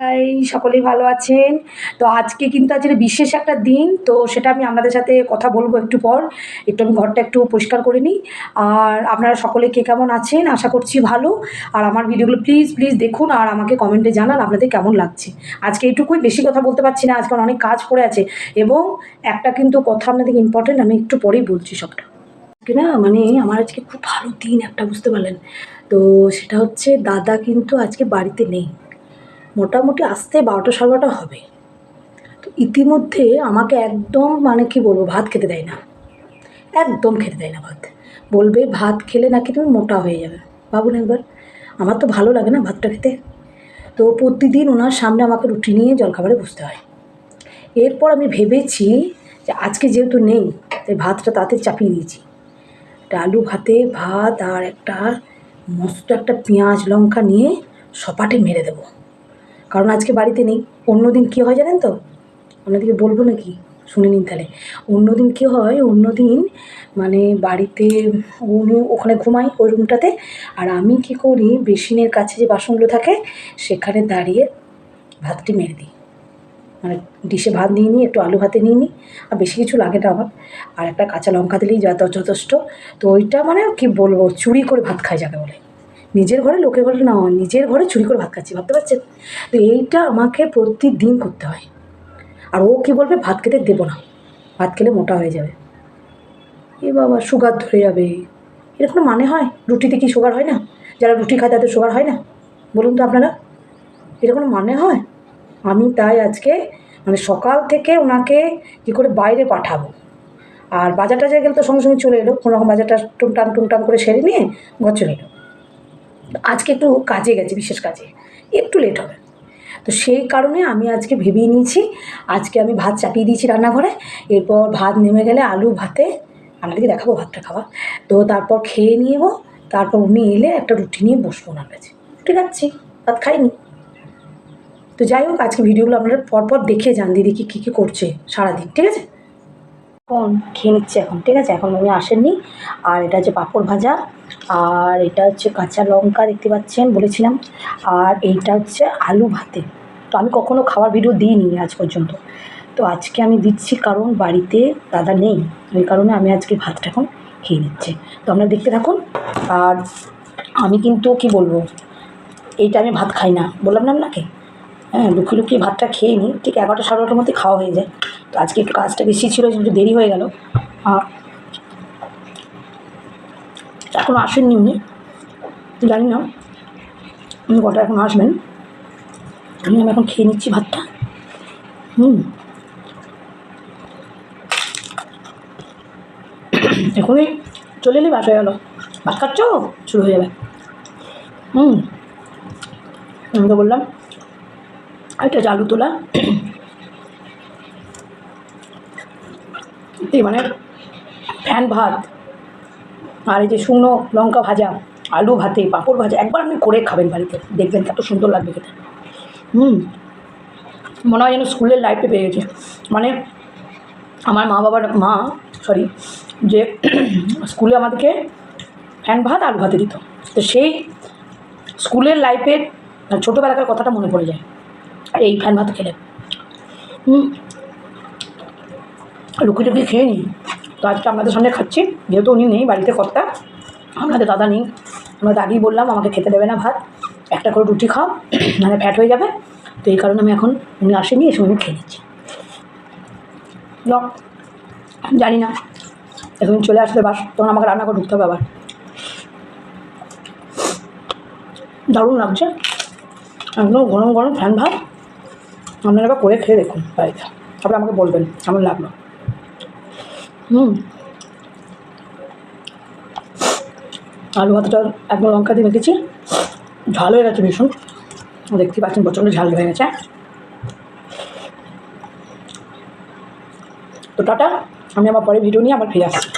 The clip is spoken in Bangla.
এই সকলেই ভালো আছেন। তো আজকে কিন্তু আজকে বিশেষ একটা দিন, তো সেটা আমি আপনাদের সাথে কথা বলব একটু পর। একটু আমি ঘরটা একটু পরিষ্কার করে নিই। আর আপনারা সকলে কে কেমন আছেন? আশা করছি ভালো। আর আমার ভিডিওগুলো প্লিজ প্লিজ দেখুন আর আমাকে কমেন্টে জানান আপনাদের কেমন লাগছে। আজকে এইটুকুই, বেশি কথা বলতে পারছি না। আজকে অনেক কাজ পড়ে আছে। এবং একটা কিন্তু কথা আপনাদের ইম্পর্টেন্ট আমি একটু পরেই বলছি সবটা। আজকে না মানে আমার আজকে খুব ভালো দিন একটা, বুঝতে পারলেন? তো সেটা হচ্ছে, দাদা কিন্তু আজকে বাড়িতে নেই। মোটামুটি আসতে বারোটা সাড়ে হবে। তো ইতিমধ্যে আমাকে একদম মানে কি বলব, ভাত খেতে দেয় না। একদম খেতে দেয় না ভাত। বলবে, ভাত খেলে নাকি তুমি মোটা হয়ে যাবে? ভাবুন একবার। আমার তো ভালো লাগে না ভাতটা খেতে। তো প্রতিদিন ওনার সামনে আমাকে রুটি নিয়ে জলখাবারে বসতে হয়। এরপর আমি ভেবেছি যে আজকে যেহেতু নেই, তাই ভাতটা তাতে চাপিয়ে দিয়েছি। একটা আলু ভাতে ভাত আর একটা মস্ত একটা পেঁয়াজ লঙ্কা নিয়ে সপাটে মেরে দেবো। কারণ আজকে বাড়িতে নেই। অন্য দিন কী হয় জানেন তো? আপনাদেরকে বলব নাকি? শুনে নিন তাহলে। অন্য দিন কী হয়? অন্য দিন মানে বাড়িতে উনি ওখানে ঘুমাই ওই রুমটাতে। আর আমি কী করি? বেসিনের কাছে যে বাসনগুলো থাকে, সেখানে দাঁড়িয়ে ভাতটি মেরে দিই। মানে ডিশে ভাত নিয়ে নিই, একটু আলু ভাতে নিয়ে নিই। আর বেশি কিছু লাগে না আমার। আর একটা কাঁচা লঙ্কা দিলেই যত যথেষ্ট। তো ওইটা মানে কি বলব? চুরি করে ভাত খাই যাকে বলে। নিজের ঘরে লোকের ঘরে না, নিজের ঘরে চুরি করে ভাত খাচ্ছি, ভাবতে পারছেন? তো এইটা আমাকে প্রতিদিন করতে হয়। আর ও কী বলবে? ভাত খেতে দেবো না। ভাত খেলে মোটা হয়ে যাবে। এ বাবা, সুগার ধরে যাবে। এর কোনো মানে হয়? রুটিতে কি সুগার হয় না? যারা রুটি খায় তাদের সুগার হয় না? বলুন তো আপনারা। এটা কোনো মানে হয়? আমি তাই আজকে মানে সকাল থেকে ওনাকে কী করে বাইরে পাঠাবো। আর বাজার টাজার গেলে তো সঙ্গে সঙ্গে চলে এলো। কোনো রকম বাজারটা টুমটাম টুমটাম করে সেরে নিয়ে ঘর চলে এলো। আজকে একটু কাজে গেছে, বিশেষ কাজে। একটু লেট হবে। তো সেই কারণে আমি আজকে ভেবেই নিয়েছি, আজকে আমি ভাত চাপিয়ে দিয়েছি রান্নাঘরে। এরপর ভাত নেমে গেলে আলু ভাতে আপনাদেরকে দেখাবো, ভাতটা খাওয়া। তো তারপর খেয়ে নিয়েবো তারপর উনি এলে একটা রুটি নিয়ে বসবো ওনার কাছে। রুটি খাচ্ছি, ভাত খাইনি। তো যাই হোক, আজকে ভিডিওগুলো আপনারা পরপর দেখে যান, দিদি কি, কী কী করছে সারাদিন, ঠিক আছে? এখন খেয়ে নিচ্ছে এখন, ঠিক আছে? এখন উনি আসেননি। আর এটা হচ্ছে পাঁপড় ভাজা। আর এটা হচ্ছে কাঁচা লঙ্কা দেখতে পাচ্ছেন, বলেছিলাম। আর এইটা হচ্ছে আলু ভাতে। তো আমি কখনো খাওয়ার ভিডিও দিইনি আজ পর্যন্ত। তো আজকে আমি দিচ্ছি কারণ বাড়িতে দাদা নেই। ওই কারণে আমি আজকে ভাতটা এখন খেয়ে নিচ্ছি। তো আপনারা দেখতে থাকুন। আর আমি কিন্তু কি বলব এইটা আমি ভাত খাই না। বললাম না আপনাকে? হ্যাঁ লুকিয়ে লুকিয়ে ভাতটা খেয়ে নিই। ঠিক এগারোটা, সাড়ে এগারোটার মধ্যে খাওয়া হয়ে যায়। তো আজকে একটু কাজটা বেশি ছিল, একটু দেরি হয়ে গেল। আর এখনও আসেননি উনি। জানি না উনি কটা এখন আসবেন। আমি আমি এখন খেয়ে নিচ্ছি ভাতটা। হুম। এখনই চলে এলে বাস হয়ে গেলো। ভাত খাচ্ছ? শুরু হয়ে যাবে। হুম। আমি তো বললাম হচ্ছে আলু তোলা। এই মানে ফ্যান ভাত। আর এই যে শুকনো লঙ্কা ভাজা, আলু ভাতে, পাঁপড় ভাজা, একবার আপনি করে খাবেন বাড়িতে। দেখবেন কত সুন্দর লাগবে খেতে। হুম, মনে হয় যেন স্কুলের লাইফে পেয়ে গেছে। মানে আমার মা বাবার, মা সরি যে স্কুলে আমাদেরকে ফ্যান ভাত, আলু ভাতে দিত। তো সেই স্কুলের লাইফের ছোটোবেলাকার কথাটা মনে পড়ে যায়। এই ফ্যান ভাত খেলে। হুম, লুকিয়ে টুকিয়ে খেয়ে নিই তো আজকে আপনাদের সামনে খাচ্ছি। যেহেতু উনি নেই বাড়িতে কর্তা আপনাদের দাদা নেই। আমরা দাদিই বললাম, আমাকে খেতে দেবে না ভাত। একটা করে রুটি খাও মানে ফ্যাট হয়ে যাবে। তো এই কারণে আমি এখন উনি আসেনি, এসে আমি খেয়ে নিচ্ছি জানি না। এখন চলে আসলে বাস তখন আমাকে রান্না করে ঢুকতে হবে আবার। দারুণ লাগছে। একদম গরম গরম ফ্যান ভাত আপনারা করে খেয়ে দেখুন বাড়িতে। তারপরে আমাকে বলবেন, কেমন লাগল। হুম। আলু ভাতটা একবার লঙ্কা দিয়ে মেখেছি। ঝাল হয়ে গেছে ভীষণ। দেখতে পাচ্ছেন প্রচণ্ড ঝাল হয়ে গেছে। তো টাটা, আমি আমার পরে ভিডিও নিয়ে আবার ফিরে আসছি।